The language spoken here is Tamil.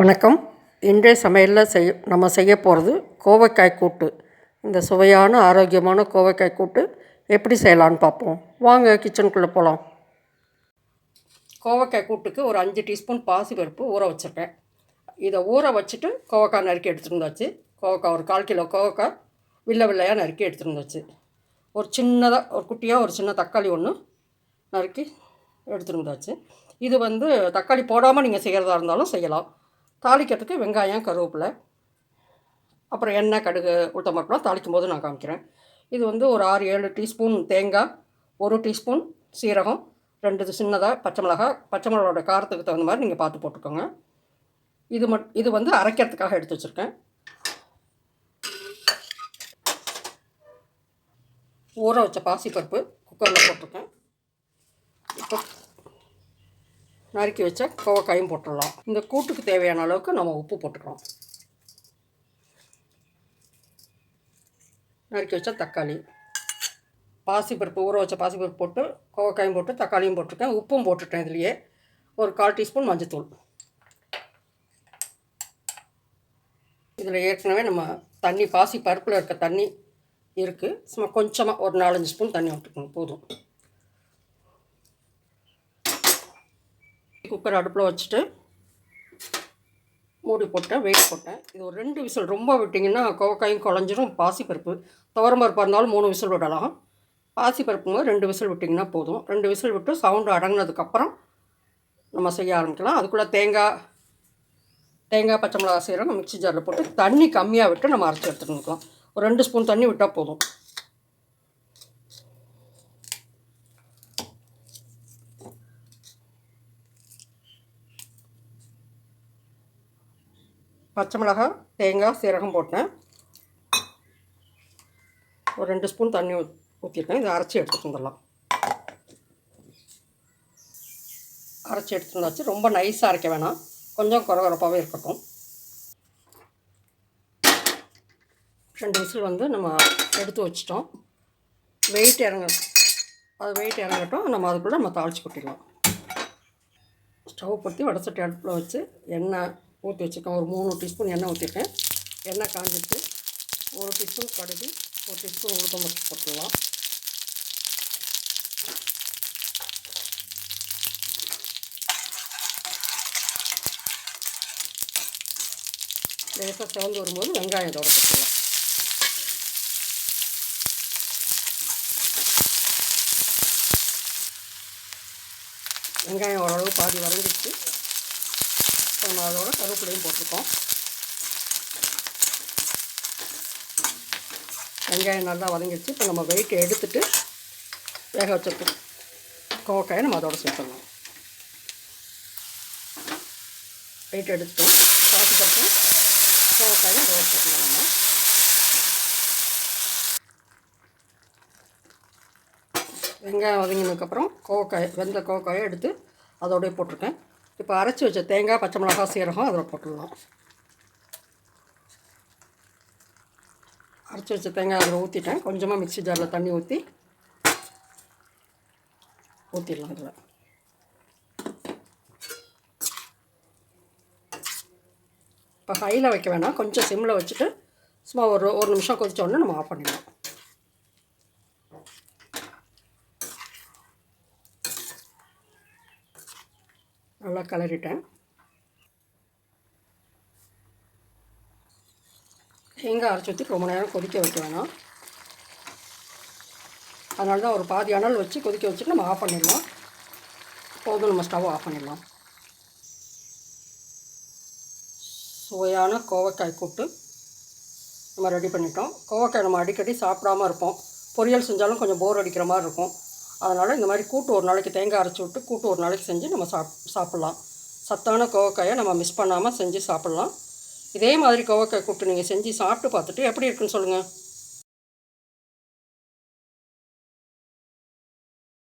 வணக்கம். இன்றைய சமையலில் செய்ய நம்ம செய்ய போகிறது கோவைக்காய் கூட்டு. இந்த சுவையான ஆரோக்கியமான கோவைக்காய் கூட்டு எப்படி செய்யலான்னு பார்ப்போம். வாங்க கிச்சனுக்குள்ளே போகலாம் கோவைக்காய் கூட்டுக்கு ஒரு அஞ்சு டீஸ்பூன் பாசி பருப்பு ஊற வச்சுருக்கேன். இதை ஊற வச்சுட்டு கோவக்காய் நறுக்கி எடுத்துருந்தாச்சு. கோவக்காய் ஒரு கால் கிலோ கோவக்காய் வில்ல வில்லையாக நறுக்கி எடுத்துருந்தாச்சு. ஒரு சின்னதாக ஒரு குட்டியாக ஒரு சின்ன தக்காளி ஒன்று நறுக்கி எடுத்துருந்தாச்சு. இது வந்து தக்காளி போடாமல் நீங்கள் செய்கிறதா இருந்தாலும் செய்யலாம். தாளிக்கிறதுக்கு வெங்காயம் கருவேப்பிலை அப்புறம் எண்ணெய் கடுகு உளுத்தம்பருப்புலாம் தாளிக்கும் போது நான் காமிக்கிறேன். இது வந்து ஒரு ஆறு ஏழு டீஸ்பூன் தேங்காய் ஒரு டீஸ்பூன் சீரகம் ரெண்டு இது சின்னதாக பச்சை மிளகாய் பச்சை மிளகாவோட காரத்துக்கு தகுந்த மாதிரி நீங்கள் பார்த்து போட்டுக்கோங்க. இது மட் இது வந்து அரைக்கிறதுக்காக எடுத்து வச்சுருக்கேன். ஊற வச்ச பாசிப்பருப்பு குக்கரில் போட்டிருக்கேன். இப்போ நறுக்கி வச்ச கோவக்காயும் போட்டுடலாம். இந்த கூட்டுக்கு தேவையான அளவுக்கு நம்ம உப்பு போட்டுக்கிறோம் நறுக்கி வச்ச தக்காளி. பாசிப்பருப்பு ஊற வச்ச பாசிப்பருப்பு போட்டு கோவக்காயும் போட்டு தக்காளியும் போட்டிருக்கேன். உப்பும் போட்டுட்டேன் இதுலேயே. ஒரு கால் டீஸ்பூன் மஞ்சத்தூள். இதில் ஏற்கனவே நம்ம தண்ணி பாசி பருப்பில் இருக்க தண்ணி இருக்குது சும்மா கொஞ்சமாக ஒரு நாலஞ்சு ஸ்பூன் தண்ணி விட்டுக்கணும் போதும். குக்கர் அடுப்பில் வச்சுட்டு மூடி போட்டேன் வெயிட் போட்டேன். இது ஒரு ரெண்டு விசில். ரொம்ப விட்டிங்கன்னா கோவக்காயும் குழஞ்சிரும் பாசிப்பருப்பு துவரம்பருப்பாக இருந்தாலும் மூணு விசில் விடலாம். பாசிப்பருப்புங்க ரெண்டு விசில் விட்டிங்கன்னா போதும். ரெண்டு விசில் விட்டு சவுண்டு அடங்கினதுக்கப்புறம் நம்ம செய்ய ஆரம்பிக்கலாம். அதுக்குள்ளே தேங்காய் தேங்காய் பச்சை மிளகா செய்கிறோம் மிக்ஸி ஜாரில் போட்டு தண்ணி கம்மியாக விட்டு நம்ம அரைச்சி எடுத்துகிட்டு வந்துக்கலாம். ஒரு ரெண்டு ஸ்பூன் தண்ணி விட்டால் போதும். பச்சை மிளகாய் தேங்காய் சீரகம் போட்டேன். ஒரு ரெண்டு ஸ்பூன் தண்ணி ஊற்றிருக்கேன் இதை அரைச்சி எடுத்துகிட்டு வந்துடலாம். அரைச்சி எடுத்துட்டு வந்தாச்சு. ரொம்ப நைஸாக அரைக்க வேணாம். கொஞ்சம் குறகுறப்பாகவே இருக்கட்டும். ரெண்டு விசில் வந்து நம்ம எடுத்து வச்சிட்டோம். வெயிட் இறங்க அது வெயிட் இறங்கட்டும். நம்ம அதுக்குள்ளே நம்ம தாளித்து கொட்டிடலாம். ஸ்டவ் பற்றி வடசட்டி அடுப்பில் வச்சு எண்ணெய் ஊற்றி வச்சுருக்கேன். ஒரு மூணு டீஸ்பூன் எண்ணெய் ஊற்றிருக்கேன். எண்ணெய் காஞ்சிட்டு ஒரு டீஸ்பூன் கடுகு ஒரு டீஸ்பூன் உளுத்தம் பருப்பு போட்டுடலாம் லேசாக சிவந்து வரும்போது வெங்காயம் இதோட போட்டுடலாம் வெங்காயம் ஓரளவு பாதி வரைஞ்சிச்சு நம்ம அதோட கருவேப்பிலையும் போட்டிருக்கோம். வெங்காயம் நல்லா வதங்கிடுச்சு. இப்போ நம்ம வெயிட் எடுத்துட்டு வேக வச்சுருக்கோம் கோவக்காயை நம்ம அதோட சேர்த்துடலாம் வெயிட் எடுத்துட்டோம். பாசிப்பருப்பு கோக்காயும் அதோட சேர்த்துக்கலாம் நம்ம வெங்காயம் வதங்கினதுக்கப்புறம் கோவக்காய் வெந்த கோவக்காயை எடுத்து அதோடய போட்டிருக்கேன். இப்போ அரைச்சி வச்ச தேங்காய் பச்சை மிளகா சீரகம் அதில் போட்டுடலாம். அரைச்சி வச்ச தேங்காய் அதில் ஊற்றிட்டேன் கொஞ்சமாக மிக்ஸி ஜாரில் தண்ணி ஊற்றி ஊற்றிடலாம் அதில். இப்போ ஹையில் வைக்க வேணாம். கொஞ்சம் சிம்மில் வச்சுட்டு சும்மா ஒரு ஒரு நிமிஷம் கொதிச்ச உடனே நம்ம ஆஃப் பண்ணிடலாம். நல்லா கலரிட்டேன். தேங்காய் அரைச்சி ஊற்றி ரொம்ப நேரம் கொதிக்க வைக்க வேணாம். அதனால தான் ஒரு பாதி அனல் வச்சு கொதிக்க வச்சுட்டு நம்ம ஆஃப் பண்ணிடலாம். போதும் நம்ம ஸ்டவ் ஆஃப் பண்ணிடலாம். சுவையான கோவக்காய் கூட்டு நம்ம ரெடி பண்ணிட்டோம். கோவக்காய் நம்ம அடிக்கடி சாப்பிடாம இருப்போம். பொரியல் செஞ்சாலும் கொஞ்சம் போர் அடிக்கிற மாதிரி இருக்கும். அதனால் இந்த மாதிரி கூட்டு ஒரு நாளைக்கு தேங்காய் அரைச்சி விட்டு கூட்டு ஒரு நாளைக்கு செஞ்சு நம்ம சாப் சாப்பிட்லாம். சத்தான கோவக்காயை நம்ம மிஸ் பண்ணாமல் செஞ்சு சாப்பிட்லாம். இதே மாதிரி கோவக்காய் கூட்டு நீங்கள் செஞ்சு சாப்பிட்டு பார்த்துட்டு எப்படி இருக்குன்னு சொல்லுங்கள்